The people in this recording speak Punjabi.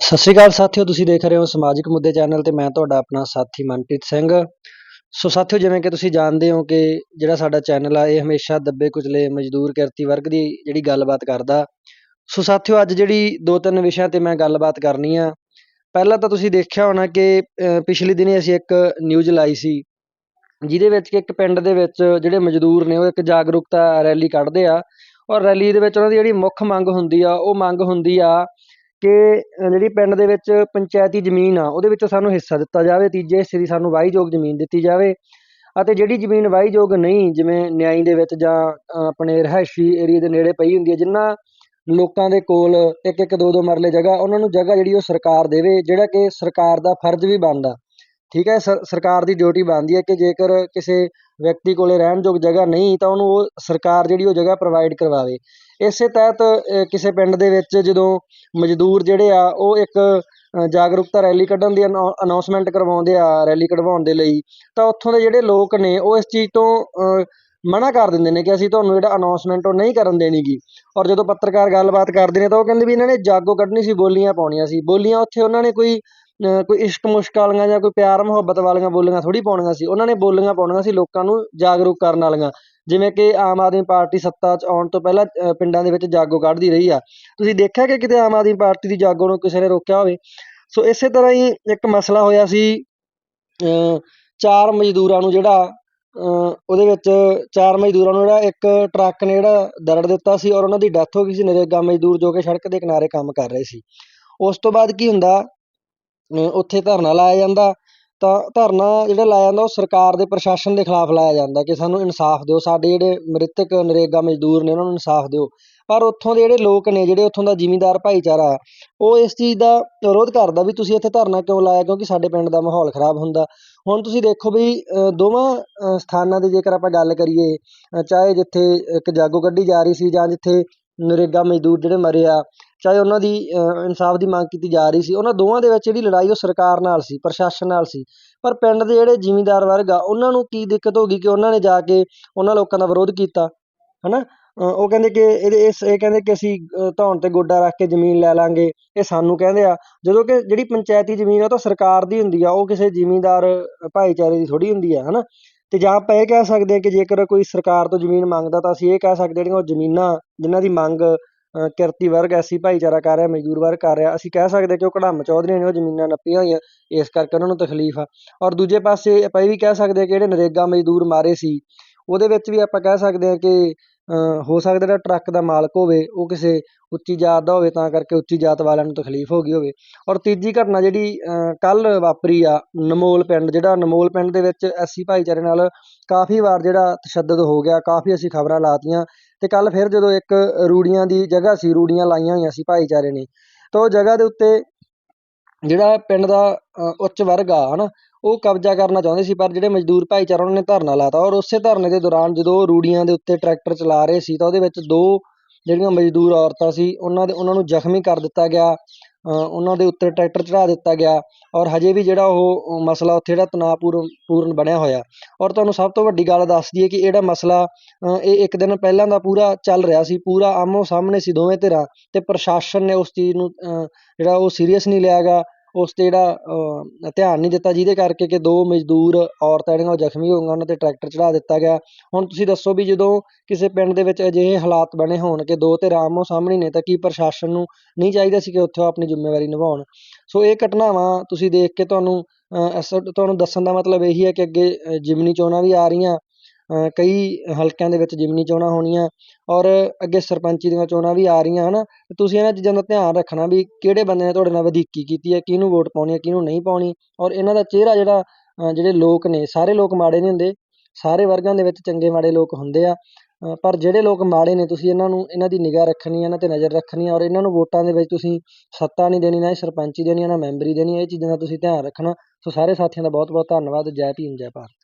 ਸਤਿ ਸ਼੍ਰੀ ਅਕਾਲ ਸਾਥੀਓ ਤੁਸੀਂ ਦੇਖ ਰਹੇ ਹੋ ਸਮਾਜਿਕ ਮੁੱਦੇ ਚੈਨਲ ਤੇ ਮੈਂ ਤੁਹਾਡਾ ਆਪਣਾ ਸਾਥੀ ਮਨਪ੍ਰੀਤ ਸਿੰਘ। ਸੋ ਸਾਥੀਓ ਜਿਵੇਂ ਕਿ ਤੁਸੀਂ ਜਾਣਦੇ ਹੋ ਕਿ ਜਿਹੜਾ ਸਾਡਾ ਚੈਨਲ ਆ ਇਹ ਹਮੇਸ਼ਾ ਦੱਬੇ ਕੁਚਲੇ ਮਜ਼ਦੂਰ ਕਿਰਤੀ ਵਰਗ ਦੀ ਜਿਹੜੀ ਗੱਲਬਾਤ ਕਰਦਾ। ਸੋ ਸਾਥੀਓ ਅੱਜ ਜਿਹੜੀ ਦੋ ਤਿੰਨ ਵਿਸ਼ਿਆਂ ਤੇ ਮੈਂ ਗੱਲਬਾਤ ਕਰਨੀ ਆ ਪਹਿਲਾਂ ਤਾਂ ਤੁਸੀਂ ਦੇਖਿਆ ਹੋਣਾ ਕਿ ਅਹ, ਪਿਛਲੇ ਦਿਨੀ ਅਸੀਂ ਇੱਕ ਨਿਊਜ਼ ਲਾਈ ਸੀ ਜਿਹਦੇ ਵਿੱਚ ਕਿ ਇੱਕ ਪਿੰਡ ਦੇ ਵਿੱਚ ਜਿਹੜੇ ਮਜ਼ਦੂਰ ਨੇ ਉਹ ਇੱਕ ਜਾਗਰੂਕਤਾ ਰੈਲੀ ਕੱਢਦੇ ਆ ਔਰ ਰੈਲੀ ਦੇ ਵਿੱਚ ਉਹਨਾਂ ਦੀ ਜਿਹੜੀ ਮੁੱਖ ਮੰਗ ਹੁੰਦੀ ਆ, ਉਹ ਮੰਗ ਹੁੰਦੀ ਆ ਕਿ ਜਿਹੜੀ ਪਿੰਡ ਦੇ ਵਿੱਚ ਪੰਚਾਇਤੀ ਜ਼ਮੀਨ ਆ, ਉਹਦੇ ਵਿੱਚੋਂ ਸਾਨੂੰ ਹਿੱਸਾ ਦਿੱਤਾ ਜਾਵੇ, ਤੀਜੇ ਹਿੱਸੇ ਦੀ ਸਾਨੂੰ ਵਾਹੀਯੋਗ ਜ਼ਮੀਨ ਦਿੱਤੀ ਜਾਵੇ ਅਤੇ ਜਿਹੜੀ ਜ਼ਮੀਨ ਵਾਹੀਯੋਗ ਨਹੀਂ, ਜਿਵੇਂ ਨਿਆਈ ਦੇ ਵਿੱਚ ਜਾਂ ਆਪਣੇ ਰਿਹਾਇਸ਼ੀ ਏਰੀਏ ਦੇ ਨੇੜੇ ਪਈ ਹੁੰਦੀ ਹੈ ਜਿਨ੍ਹਾਂ ਲੋਕਾਂ ਦੇ ਕੋਲ ਇੱਕ ਇੱਕ ਦੋ ਦੋ ਮਰਲੇ ਜਗ੍ਹਾ, ਉਹਨਾਂ ਨੂੰ ਜਗ੍ਹਾ ਜਿਹੜੀ ਉਹ ਸਰਕਾਰ ਦੇਵੇ, ਜਿਹੜਾ ਕਿ ਸਰਕਾਰ ਦਾ ਫਰਜ਼ ਵੀ ਬਣਦਾ। ਠੀਕ ਹੈ, ਸਰ, ਸਰਕਾਰ ਦੀ ਡਿਊਟੀ ਬਣਦੀ ਹੈ ਕਿ ਜੇਕਰ ਕਿਸੇ ਵਿਅਕਤੀ ਕੋਲ ਰਹਿਣ ਯੋਗ ਜਗ੍ਹਾ ਨਹੀਂ, ਤਾਂ ਉਹਨੂੰ ਉਹ ਸਰਕਾਰ ਜਿਹੜੀ ਉਹ ਜਗ੍ਹਾ ਪ੍ਰੋਵਾਈਡ ਕਰਵਾਵੇ। ਇਸੇ ਤਹਿਤ ਕਿਸੇ ਪਿੰਡ ਦੇ ਵਿੱਚ ਜਦੋਂ ਮਜ਼ਦੂਰ ਜਿਹੜੇ ਆ, ਉਹ ਇੱਕ ਜਾਗਰੂਕਤਾ ਰੈਲੀ ਕੱਢਣ ਦੀ ਅਨਾਉਂਸਮੈਂਟ ਕਰਵਾਉਂਦੇ ਆ ਰੈਲੀ ਕਢਵਾਉਣ ਦੇ ਲਈ, ਤਾਂ ਉੱਥੋਂ ਦੇ ਜਿਹੜੇ ਲੋਕ ਨੇ, ਉਹ ਇਸ ਚੀਜ਼ ਤੋਂ ਮਨਾ ਕਰ ਦਿੰਦੇ ਨੇ ਕਿ ਅਸੀਂ ਤੁਹਾਨੂੰ ਜਿਹੜਾ ਅਨਾਉਂਸਮੈਂਟ ਉਹ ਨਹੀਂ ਕਰਨ ਦੇਣੀ ਗੀ ਔਰ ਜਦੋਂ ਪੱਤਰਕਾਰ ਗੱਲਬਾਤ ਕਰਦੇ ਨੇ, ਤਾਂ ਉਹ ਕਹਿੰਦੇ ਵੀ ਇਹਨਾਂ ਨੇ ਜਾਗੋ ਕੱਢਣੀ ਸੀ, ਬੋਲੀਆਂ ਪਾਉਣੀਆਂ ਸੀ। ਬੋਲੀਆਂ ਉੱਥੇ ਉਹਨਾਂ ਨੇ ਕੋਈ ਕੋਈ ਇਸ਼ਕ ਮੁਸ਼ਕ ਵਾਲੀਆਂ ਜਾਂ ਕੋਈ ਪਿਆਰ ਮੁਹੱਬਤ ਵਾਲੀਆਂ ਬੋਲੀਆਂ ਥੋੜੀ ਪਾਉਣੀਆਂ ਸੀ ਉਹਨਾਂ ਨੇ ਬੋਲੀਆਂ ਪਾਉਣੀਆਂ ਸੀ ਲੋਕਾਂ ਨੂੰ ਜਾਗਰੂਕ ਕਰਨ ਵਾਲੀਆਂ। ਜਿਵੇਂ ਕਿ ਆਮ ਆਦਮੀ ਪਾਰਟੀ ਸੱਤਾ 'ਚ ਆਉਣ ਤੋਂ ਪਹਿਲਾਂ ਪਿੰਡਾਂ ਦੇ ਵਿੱਚ ਜਾਗੋ ਕੱਢਦੀ ਰਹੀ ਆ। ਤੁਸੀਂ ਦੇਖਿਆ ਕਿ ਕਿਤੇ ਆਮ ਆਦਮੀ ਪਾਰਟੀ ਦੀ ਜਾਗੋ ਨੂੰ ਕਿਸੇ ਨੇ ਰੋਕਿਆ ਹੋਵੇ? ਸੋ ਇਸੇ ਤਰ੍ਹਾਂ ਹੀ ਇੱਕ ਮਸਲਾ ਹੋਇਆ ਸੀ ਅਹ, ਚਾਰ ਮਜ਼ਦੂਰਾਂ ਨੂੰ ਜਿਹੜਾ ਅਹ, ਉਹਦੇ ਵਿੱਚ ਚਾਰ ਮਜ਼ਦੂਰਾਂ ਨੂੰ ਜਿਹੜਾ ਇੱਕ ਟਰੱਕ ਨੇ ਜਿਹੜਾ ਦਰੜ ਦਿੱਤਾ ਸੀ ਔਰ ਉਹਨਾਂ ਦੀ ਡੈਥ ਹੋ ਗਈ ਸੀ ਨਰੇਗਾ ਮਜ਼ਦੂਰ ਜੋ ਕਿ ਸੜਕ ਦੇ ਕਿਨਾਰੇ ਕੰਮ ਕਰ ਰਹੇ ਸੀ। ਉਸ ਤੋਂ ਬਾਅਦ ਕੀ ਹੁੰਦਾ ਉੱਥੇ ਧਰਨਾ ਲਾਇਆ ਜਾਂਦਾ ਤਾਂ ਧਰਨਾ ਜਿਹੜਾ ਲਾਇਆ ਜਾਂਦਾ ਉਹ ਸਰਕਾਰ ਦੇ ਪ੍ਰਸ਼ਾਸਨ ਦੇ ਖਿਲਾਫ ਲਾਇਆ ਜਾਂਦਾ ਕਿ ਸਾਨੂੰ ਇਨਸਾਫ ਦਿਓ ਸਾਡੇ ਜਿਹੜੇ ਮ੍ਰਿਤਕ ਨਰੇਗਾ ਮਜ਼ਦੂਰ ਨੇ ਉਹਨਾਂ ਨੂੰ ਇਨਸਾਫ ਦਿਓ। ਪਰ ਉੱਥੋਂ ਦੇ ਜਿਹੜੇ ਲੋਕ ਨੇ ਜਿਹੜੇ ਉੱਥੋਂ ਦਾ ਜ਼ਿਮੀਂਦਾਰ ਭਾਈਚਾਰਾ ਉਹ ਇਸ ਚੀਜ਼ ਦਾ ਵਿਰੋਧ ਕਰਦਾ ਵੀ ਤੁਸੀਂ ਇੱਥੇ ਧਰਨਾ ਕਿਉਂ ਲਾਇਆ? ਕਿਉਂਕਿ ਸਾਡੇ ਪਿੰਡ ਦਾ ਮਾਹੌਲ ਖਰਾਬ ਹੁੰਦਾ। ਹੁਣ ਤੁਸੀਂ ਦੇਖੋ ਵੀ ਅਹ, ਦੋਵਾਂ ਅਹ, ਸਥਾਨਾਂ ਦੀ ਜੇਕਰ ਆਪਾਂ ਗੱਲ ਕਰੀਏ ਚਾਹੇ ਜਿੱਥੇ ਇੱਕ ਜਾਗੋ ਕੱਢੀ ਜਾ ਰਹੀ ਸੀ ਜਾਂ ਜਿੱਥੇ ਨਰੇਗਾ ਮਜ਼ਦੂਰ ਜਿਹੜੇ ਮਰੇ ਆ ਚਾਹੇ ਉਹਨਾਂ ਦੀ ਇਨਸਾਫ ਦੀ ਮੰਗ ਕੀਤੀ ਜਾ ਰਹੀ ਸੀ, ਉਹਨਾਂ ਦੋਵਾਂ ਦੇ ਵਿੱਚ ਜਿਹੜੀ ਲੜਾਈ ਉਹ ਸਰਕਾਰ ਨਾਲ ਸੀ, ਪ੍ਰਸ਼ਾਸਨ ਨਾਲ ਸੀ। ਪਰ ਪਿੰਡ ਦੇ ਜਿਹੜੇ ਜ਼ਿਮੀਂਦਾਰ ਵਰਗ ਆ, ਉਹਨਾਂ ਨੂੰ ਕੀ ਦਿੱਕਤ ਹੋ ਗਈ ਕਿ ਉਹਨਾਂ ਨੇ ਜਾ ਕੇ ਉਹਨਾਂ ਲੋਕਾਂ ਦਾ ਵਿਰੋਧ ਕੀਤਾ ਹੈ ਨਾ ਉਹ ਕਹਿੰਦੇ ਕਿ ਇਹਦੇ, ਇਸ, ਇਹ ਕਹਿੰਦੇ ਕਿ ਅਸੀਂ ਧੌਣ ਤੇ ਗੋਡਾ ਰੱਖ ਕੇ ਜ਼ਮੀਨ ਲੈ ਲਾਂਗੇ, ਇਹ ਸਾਨੂੰ ਕਹਿੰਦੇ ਆ। ਜਦੋਂ ਕਿ ਜਿਹੜੀ ਪੰਚਾਇਤੀ ਜ਼ਮੀਨ ਆ, ਉਹ ਤਾਂ ਸਰਕਾਰ ਦੀ ਹੁੰਦੀ ਆ, ਉਹ ਕਿਸੇ ਜ਼ਿਮੀਂਦਾਰ, ਭਾਈਚਾਰੇ ਦੀ ਥੋੜੀ ਹੁੰਦੀ ਆ, ਹਨਾ? ਤੇ ਜਾਂ ਆਪਾਂ ਇਹ ਕਹਿ ਸਕਦੇ ਹਾਂ ਕਿ ਜੇਕਰ ਕੋਈ ਸਰਕਾਰ ਤੋਂ ਜ਼ਮੀਨ ਮੰਗਦਾ ਤਾਂ ਅਸੀਂ ਇਹ ਕਹਿ ਸਕਦੇ ਜਿਹੜੀਆਂ ਉਹ ਜ਼ਮੀਨਾਂ, ਜਿਨ੍ਹਾਂ ਦੀ ਮੰਗ ਕਿਰਤੀ ਵਰਗ, ਐਸੀ ਭਾਈਚਾਰਾ ਕਰ ਰਿਹਾ, ਮਜ਼ਦੂਰ ਵਰਗ ਕਰ ਰਿਹਾ। ਅਸੀਂ ਕਹਿ ਸਕਦੇ ਕਿ ਉਹ ਕੜਮ ਚੌਧਰੀਆਂ ਨੇ ਉਹ ਜ਼ਮੀਨਾਂ ਨੱਪੀਆਂ ਹੋਈਆਂ, ਇਸ ਕਰਕੇ ਉਹਨਾਂ ਨੂੰ ਤਕਲੀਫ ਆ। ਔਰ ਦੂਜੇ ਪਾਸੇ ਆਪਾਂ ਇਹ ਵੀ ਕਹਿ ਸਕਦੇ ਹਾਂ ਕਿ ਜਿਹੜੇ ਨਰੇਗਾ ਮਜ਼ਦੂਰ ਮਾਰੇ ਸੀ, ਉਹਦੇ ਵਿੱਚ ਵੀ ਆਪਾਂ ਕਹਿ ਸਕਦੇ ਹਾਂ ਕਿ ਹੋ ਸਕਦਾ ਜਿਹੜਾ ਟਰੱਕ ਦਾ ਮਾਲਕ ਹੋਵੇ, ਉਹ ਕਿਸੇ ਉੱਚੀ ਜਾਤ ਦਾ ਹੋਵੇ, ਤਾਂ ਕਰਕੇ ਉੱਚੀ ਜਾਤ ਵਾਲਿਆਂ ਨੂੰ ਤਕਲੀਫ ਹੋ ਗਈ ਹੋਵੇ। ਔਰ ਤੀਜੀ ਘਟਨਾ ਜਿਹੜੀ ਕੱਲ੍ਹ ਵਾਪਰੀ ਆ, ਨਮੋਲ ਪਿੰਡ, ਜਿਹੜਾ ਨਮੋਲ ਪਿੰਡ ਦੇ ਵਿੱਚ ਐਸੀ ਭਾਈਚਾਰੇ ਨਾਲ ਕਾਫੀ ਵਾਰ ਜਿਹੜਾ ਤਸ਼ੱਦਦ ਹੋ ਗਿਆ, ਕਾਫੀ ਅਸੀਂ ਖਬਰਾਂ ਲਾਤੀਆਂ ਤੇ ਕੱਲ ਫਿਰ ਜਦੋਂ ਇੱਕ ਰੂੜੀਆਂ ਦੀ ਜਗ੍ਹਾ ਸੀ, ਰੂੜੀਆਂ ਲਾਈਆਂ ਹੋਈਆਂ ਸੀ ਭਾਈਚਾਰੇ ਨੇ, ਤਾਂ ਉਹ ਜਗ੍ਹਾ ਦੇ ਉੱਤੇ ਜਿਹੜਾ ਪਿੰਡ ਦਾ ਅ, ਉੱਚ ਵਰਗ ਆ ਹਨਾ ਉਹ ਕਬਜ਼ਾ ਕਰਨਾ ਚਾਹੁੰਦੇ ਸੀ ਪਰ ਜਿਹੜੇ ਮਜ਼ਦੂਰ ਭਾਈਚਾਰਾ ਉਹਨਾਂ ਨੇ ਧਰਨਾ ਲਾਤਾ ਔਰ ਉਸੇ ਧਰਨੇ ਦੇ ਦੌਰਾਨ ਜਦੋਂ ਉਹ ਰੂੜੀਆਂ ਦੇ ਉੱਤੇ ਟਰੈਕਟਰ ਚਲਾ ਰਹੇ ਸੀ ਤਾਂ ਉਹਦੇ ਵਿੱਚ ਦੋ ਜਿਹੜੀਆਂ ਮਜ਼ਦੂਰ ਔਰਤਾਂ ਸੀ ਉਹਨਾਂ ਦੇ ਉਹਨਾਂ ਨੂੰ ਜ਼ਖਮੀ ਕਰ ਦਿੱਤਾ ਗਿਆ ਉਹਨਾਂ ਦੇ ਉੱਤੇ ਟਰੈਕਟਰ ਚੜ੍ਹਾ ਦਿੱਤਾ ਗਿਆ ਔਰ ਹਜੇ ਵੀ ਜਿਹੜਾ ਉਹ ਮਸਲਾ ਉੱਥੇ ਜਿਹੜਾ ਤਣਾਅਪੂਰਨ ਪੂਰਨ ਬਣਿਆ ਹੋਇਆ। ਔਰ ਤੁਹਾਨੂੰ ਸਭ ਤੋਂ ਵੱਡੀ ਗੱਲ ਦੱਸ ਦਈਏ ਕਿ ਇਹ ਜਿਹੜਾ ਮਸਲਾ ਇਹ ਇੱਕ ਦਿਨ ਪਹਿਲਾਂ ਦਾ ਪੂਰਾ ਚੱਲ ਰਿਹਾ ਸੀ, ਪੂਰਾ ਆਮੋ ਸਾਹਮਣੇ ਸੀ ਦੋਵੇਂ ਧਿਰਾਂ ਅਤੇ ਪ੍ਰਸ਼ਾਸਨ ਨੇ ਉਸ ਚੀਜ਼ ਨੂੰ ਜਿਹੜਾ ਉਹ ਸੀਰੀਅਸ ਨਹੀਂ ਲਿਆ ਗਾ ਉਸ 'ਤੇ ਜਿਹੜਾ ਧਿਆਨ ਨਹੀਂ ਦਿੱਤਾ ਜਿਹਦੇ ਕਰਕੇ ਕਿ ਦੋ ਮਜ਼ਦੂਰ ਔਰਤਾਂ ਜਿਹੜੀਆਂ ਉਹ ਜ਼ਖਮੀ ਹੋ ਗਈਆਂ ਉਹਨਾਂ 'ਤੇ ਟਰੈਕਟਰ ਚੜ੍ਹਾ ਦਿੱਤਾ ਗਿਆ। ਹੁਣ ਤੁਸੀਂ ਦੱਸੋ ਵੀ ਜਦੋਂ ਕਿਸੇ ਪਿੰਡ ਦੇ ਵਿੱਚ ਅਜਿਹੇ ਹਾਲਾਤ ਬਣੇ ਹੋਣ ਕਿ ਦੋ ਧਿਰਾਂ ਆਮੋ ਸਾਹਮਣੇ ਨੇ ਤਾਂ ਕੀ ਪ੍ਰਸ਼ਾਸਨ ਨੂੰ ਨਹੀਂ ਚਾਹੀਦਾ ਸੀ ਕਿ ਉੱਥੇ ਉਹ ਆਪਣੀ ਜ਼ਿੰਮੇਵਾਰੀ ਨਿਭਾਉਣ? ਸੋ ਇਹ ਘਟਨਾਵਾਂ ਤੁਸੀਂ ਦੇਖ ਕੇ ਤੁਹਾਨੂੰ ਅ, ਤੁਹਾਨੂੰ ਦੱਸਣ ਦਾ ਮਤਲਬ ਇਹੀ ਹੈ ਕਿ ਅੱਗੇ ਜ਼ਿਮਨੀ ਚੋਣਾਂ ਵੀ ਆ ਰਹੀਆਂ। ਕਈ ਹਲਕਿਆਂ ਦੇ ਵਿੱਚ ਜ਼ਿਮਨੀ ਚੋਣਾਂ ਹੋਣੀਆਂ ਔਰ ਅੱਗੇ ਸਰਪੰਚੀ ਦੀਆਂ ਚੋਣਾਂ ਵੀ ਆ ਰਹੀਆਂ, ਹਨਾ? ਤੇ ਤੁਸੀਂ ਇਹਨਾਂ ਚੀਜ਼ਾਂ ਦਾ ਧਿਆਨ ਰੱਖਣਾ ਵੀ ਕਿਹੜੇ ਬੰਦੇ ਨੇ ਤੁਹਾਡੇ ਨਾਲ ਵਧੀਕੀ ਕੀਤੀ ਹੈ, ਕਿਹਨੂੰ ਵੋਟ ਪਾਉਣੀ ਹੈ, ਕਿਹਨੂੰ ਨਹੀਂ ਪਾਉਣੀ ਔਰ ਇਹਨਾਂ ਦਾ ਚਿਹਰਾ ਜਿਹੜਾ ਜਿਹੜੇ ਲੋਕ ਨੇ, ਸਾਰੇ ਲੋਕ ਮਾੜੇ ਨਹੀਂ ਹੁੰਦੇ, ਸਾਰੇ ਵਰਗਾਂ ਦੇ ਵਿੱਚ ਚੰਗੇ ਮਾੜੇ ਲੋਕ ਹੁੰਦੇ ਆ ਪਰ ਜਿਹੜੇ ਲੋਕ ਮਾੜੇ ਨੇ ਤੁਸੀਂ ਇਹਨਾਂ ਨੂੰ, ਇਹਨਾਂ ਦੀ ਨਿਗਾਹ ਰੱਖਣੀ ਹੈ, ਇਹਨਾਂ 'ਤੇ ਨਜ਼ਰ ਰੱਖਣੀ ਹੈ ਔਰ ਇਹਨਾਂ ਨੂੰ ਵੋਟਾਂ ਦੇ ਵਿੱਚ ਤੁਸੀਂ ਸੱਤਾ ਨਹੀਂ ਦੇਣੀ, ਨਾ ਹੀ ਸਰਪੰਚੀ ਦੇਣੀ ਹੈ, ਨਾ ਮੈਂਬਰੀ ਦੇਣੀ, ਇਹ ਚੀਜ਼ਾਂ ਦਾ ਤੁਸੀਂ ਧਿਆਨ ਰੱਖਣਾ। ਸੋ ਸਾਰੇ ਸਾਥੀਆਂ ਦਾ ਬਹੁਤ ਬਹੁਤ ਧੰਨਵਾਦ, ਜੈ ਭੀਮ, ਜੈ ਭਾਰਤ।